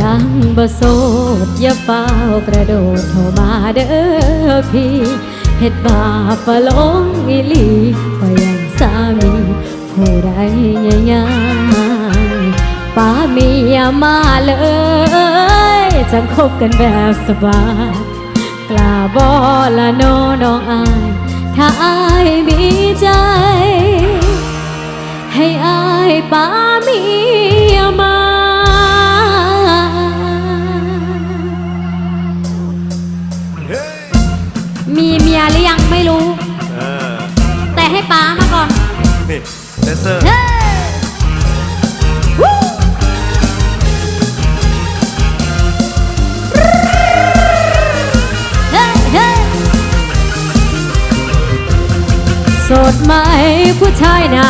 ยังบ่โสดอย่าเฝ้ากระโดดเข้ามาเด้อพี่เฮ็ดบาปะลงอีหลีว่ายังสามีผู้ใดง่ายๆป้ามียมาเลยจังคบกันแบบสบายกล้าบอละโนน้องอายถ้าอายมีใจ ให้อายป้ามี มีเมียหรือยังไม่รู้ เออ แต่ให้ป้ามาก่อน นี่แดนเซอร์ เฮ้วู้เฮ้เฮ้โสดไหมผู้ชายนา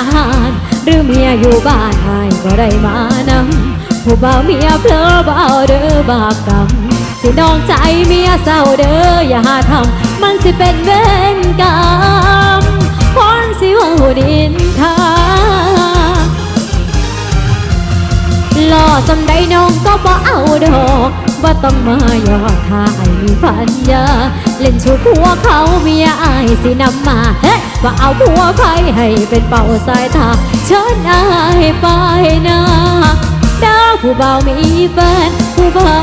น หรือเมียอยู่บ้านหายก็ได้มานำผู้บ่าวเมียเพลอบ่าวเด้อบาปกรรมสิน้องใจเมียเศร้าเด้ออย่าหาทำ มันสิเป็นเวรกรรมพรสิเว่าดินทาหล่อสำใดน้องก็บ่เอาดอกว่าต้องมาหยอกทายมีพันยาเล่นชูผัวเขาเมียอายสินำมาเฮ้ว่าเอาผัวใครให้เป็นเป่าสายตาเชิญอายไปนะดาวผู้เบามีแฟนผู้เบา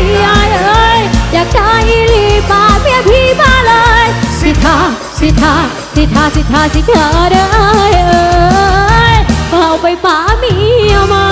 มันบ่ดีอายเอ้ยอยากได้ลีบ้าเมียพี่มาเลย สิทาสิทาสิทาสิทาสิทาเด้อเอ้ยเอาไปป่าเมียมา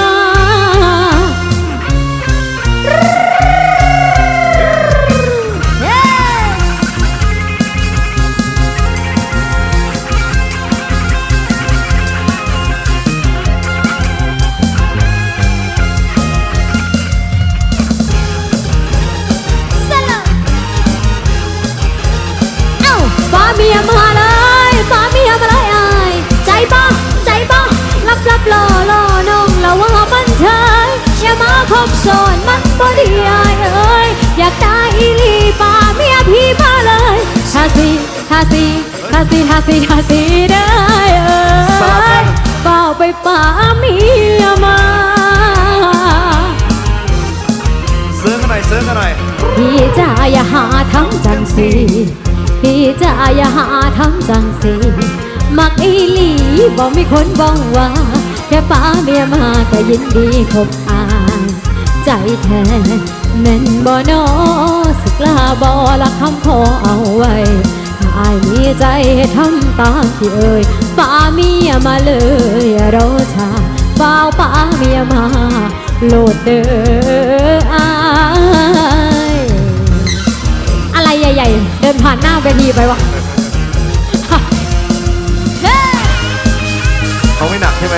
สีทาสีทาสีได้เอ้ยเป่าไปป้าเมียมาเซิร์ฟกันหน่อยเซิร์ฟกันหน่อยพี่จ๋าอย่าหาทำจังสีพี่จ๋าอย่าหาทำจังสีมักอีหลีบอกมีคนบ้องว่า แค่ป้าเมียมาก็ยินดีคบอายใจแท้แม่นบ่นอสึกลาบ่ละคำขอเอาไว้ถ้า อายมีใจให้ทำตามที่เอ่ยป้าเมียมาเลยอย่ารอช้าเฝ้าป้าเมียมาโหลดเด้ออายอะไรใหญ่ ๆ เดินผ่านหน้าเวทีไปวะเฮ้เขาไม่หนักใช่ไหม